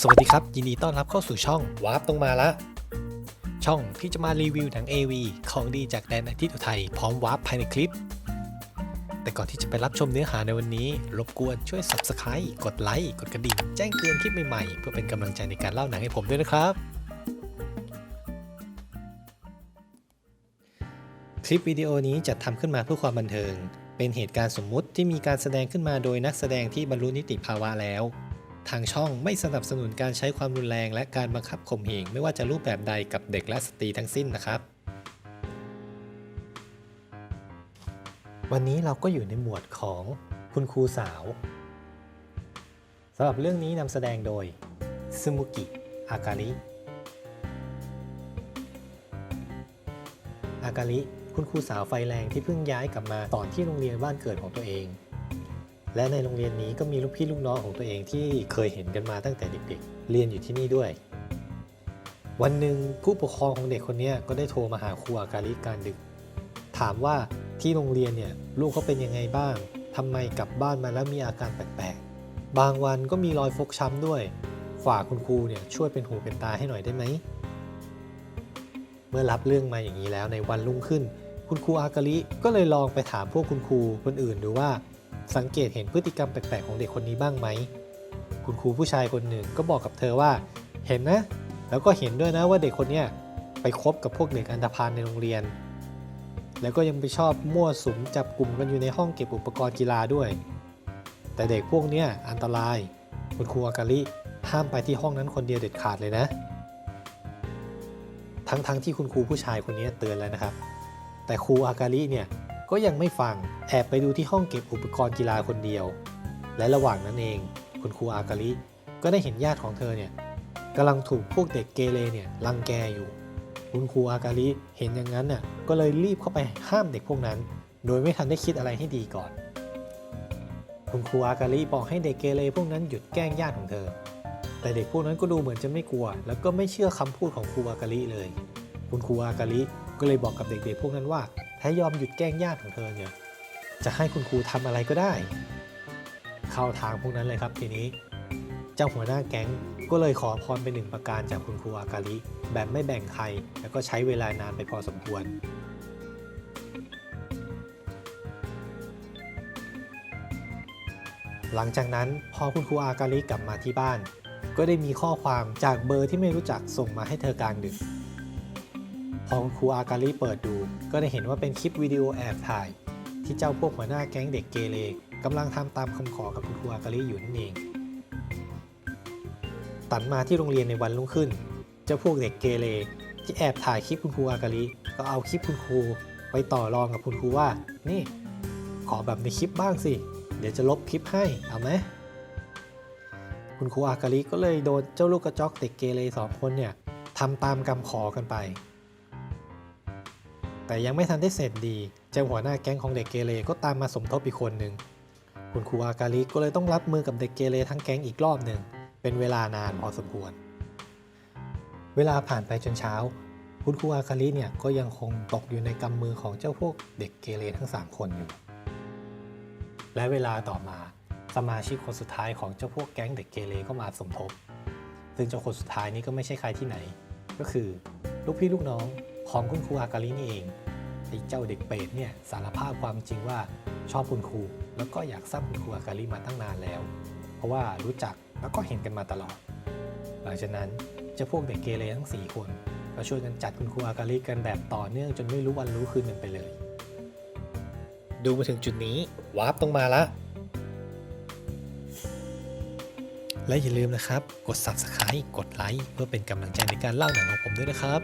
สวัสดีครับ ยินดีต้อนรับเข้าสู่ช่องวาร์ปตรงมาละ ช่องที่จะมารีวิวหนัง AV ของดีจากแดนอาทิตย์อุทัยพร้อมวาร์ปภายในคลิป แต่ก่อนที่จะไปรับชมเนื้อหาในวันนี้ รบกวนช่วย Subscribe กดไลค์กดกระดิ่ง แจ้งเตือนคลิปใหม่ๆ เพื่อเป็นกำลังใจในการเล่าหนังให้ผมด้วยนะครับ คลิปวิดีโอนี้จัดทำขึ้นมาเพื่อความบันเทิง เป็นเหตุการณ์สมมุติที่มีการแสดงขึ้นมาโดยนักแสดงที่บรรลุนิติภาวะแล้ว ทางช่องไม่สนับสนุนการใช้ความรุนแรง และการบังคับข่มเหงไม่ว่าจะรูปแบบใดกับเด็กและสตรีทั้งสิ้นนะครับ วันนี้เราก็อยู่ในหมวดของคุณครูสาวสำหรับเรื่องนี้นำแสดงโดยซึมุกิ อากาลิ อากาลิ คุณครูสาวไฟแรงที่เพิ่งย้ายกลับมาสอนที่โรงเรียนบ้านเกิดของตัวเอง และในโรงเรียนนี้ก็มีลูกพี่ลูกน้องของตัวเองที่เคยเห็นกันมาตั้งแต่เด็กๆ เรียนอยู่ที่นี่ด้วย วันหนึ่งผู้ปกครองของเด็กคนนี้ก็ได้โทรมาหาครูอากาลิการดึก ถามว่าที่โรงเรียนเนี่ยลูกเขาเป็นยังไงบ้างทำไมกลับบ้านมาแล้วมีอาการแปลกๆ บางวันก็มีรอยฟกช้ำด้วย ฝากคุณครูเนี่ยช่วยเป็นหูเป็นตาให้หน่อยได้ไหม เมื่อรับเรื่องมาอย่างนี้แล้วในวันรุ่งขึ้น คุณครูอากาลิก็เลยลองไปถามพวกคุณครูคนอื่นดูว่า สังเกตเห็นพฤติกรรมแปลกๆของเด็กคนนี้บ้างไหม คุณครูผู้ชายคนหนึ่งก็บอกกับเธอว่า เห็นนะ แล้วก็เห็นด้วยนะว่าเด็กคนเนี้ยไปคบกับพวกเด็กอันธพาลในโรงเรียน แล้วก็ยังไปชอบมั่วสุมจับกลุ่มกันอยู่ในห้องเก็บอุปกรณ์กีฬาด้วย แต่เด็กพวกเนี้ยอันตราย คุณครูอากาลิห้ามไปที่ห้องนั้นคนเดียวเด็ดขาดเลยนะ ทั้งๆที่คุณครูผู้ชายคนนี้เตือนแล้วนะครับ แต่ครูอากาลิเนี่ย ก็ยังไม่ฟังแอบไปดูที่ห้องเก็บอุปกรณ์กีฬาคนเดียว และระหว่างนั้นเอง คุณครูอากาลิก็ได้เห็นญาติของเธอเนี่ยกำลังถูกพวกเด็กเกเรเนี่ยรังแกอยู่ คุณครูอากาลิเห็นอย่างนั้นน่ะก็เลยรีบเข้าไปห้ามเด็กพวกนั้น โดยไม่ทันได้คิดอะไรให้ดีก่อน คุณครูอากาลิบอกให้เด็กเกเรพวกนั้นหยุดแกล้งญาติของเธอ แต่เด็กพวกนั้นก็ดูเหมือนจะไม่กลัว แล้วก็ไม่เชื่อคำพูดของครูอากาลิเลย คุณครูอากาลิก็เลยบอกกับเด็กๆพวกนั้นว่า ถ้ายอมหยุดแกล้งญาติของเธอเนี่ย จะให้คุณครูทำอะไรก็ได้ เข้าทางพวกนั้นเลยครับทีนี้ เจ้าหัวหน้าแก๊งก็เลยขอพรเป็นหนึ่งประการจากคุณครูอากาลิแบบไม่แบ่งใคร แล้วก็ใช้เวลานานไปพอสมควร หลังจากนั้นพอคุณครูอากาลิกลับมาที่บ้าน ก็ได้มีข้อความจากเบอร์ที่ไม่รู้จักส่งมาให้เธอกลางดึก พอคุณครูอากาลิเปิดดู ก็ได้เห็นว่าเป็นคลิปวิดีโอแอบถ่าย ที่เจ้าพวกหัวหน้าแก๊งเด็กเกเรกำลังทำตามคำขอกับคุณครูอากาลิอยู่นั่นเอง ตัดมาที่โรงเรียนในวันรุ่งขึ้น เจ้าพวกเด็กเกเรที่แอบถ่ายคลิปคุณครูอากาลิก็เอาคลิปคุณครูไปต่อรองกับคุณครูว่า นี่ ขอแบบในคลิปบ้างสิ เดี๋ยวจะลบคลิปให้เอาไหมคุณครูอากาลิก็เลยโดนเจ้าลูกกระจอกเด็กเกเรสองคนเนี่ยทำตามคำขอกันไป แต่ยังไม่ทันได้เสร็จดี เจ้าหัวหน้าแก๊งของเด็กเกเรก็ตามมาสมทบอีกคนหนึ่งคุณครูอากาลิก็เลยต้องรับมือกับเด็กเกเรทั้งแก๊งอีกรอบหนึ่งเป็นเวลานานพอสมควร เวลาผ่านไปจนเช้า คุณครูอากาลิเนี่ยก็ยังคงตกอยู่ในกำมือของเจ้าพวกเด็กเกเรทั้ง 3 คนอยู่ และเวลาต่อมาสมาชิกคนสุดท้ายของเจ้าพวกแก๊งเด็กเกเรก็มาสมทบ ซึ่งเจ้าคนสุดท้ายนี้ก็ไม่ใช่ใครที่ไหน ก็คือลูกพี่ลูกน้อง ของคุณครูอากาลินี่เองไอ้เจ้าเด็กเปรตเนี่ยสารภาพความจริงว่าชอบคุณครู แล้วก็อยากซ้ำคุณครูอากาลิมาตั้งนานแล้ว เพราะว่ารู้จักแล้วก็เห็นกันมาตลอด หลังจากนั้นจ้าพวกเด็กเกเรทั้ง 4 คนก็ช่วยกันจัดคุณครูอากาลิกันแบบต่อเนื่องจนไม่รู้วันรู้คืนกันไปเลย ดูมาถึงจุดนี้วาร์ปต้องมาละและอย่าลืมนะครับ กด Subscribe กดไลค์เพื่อเป็นกำลังใจในการเล่าหนังของผมด้วยนะครับ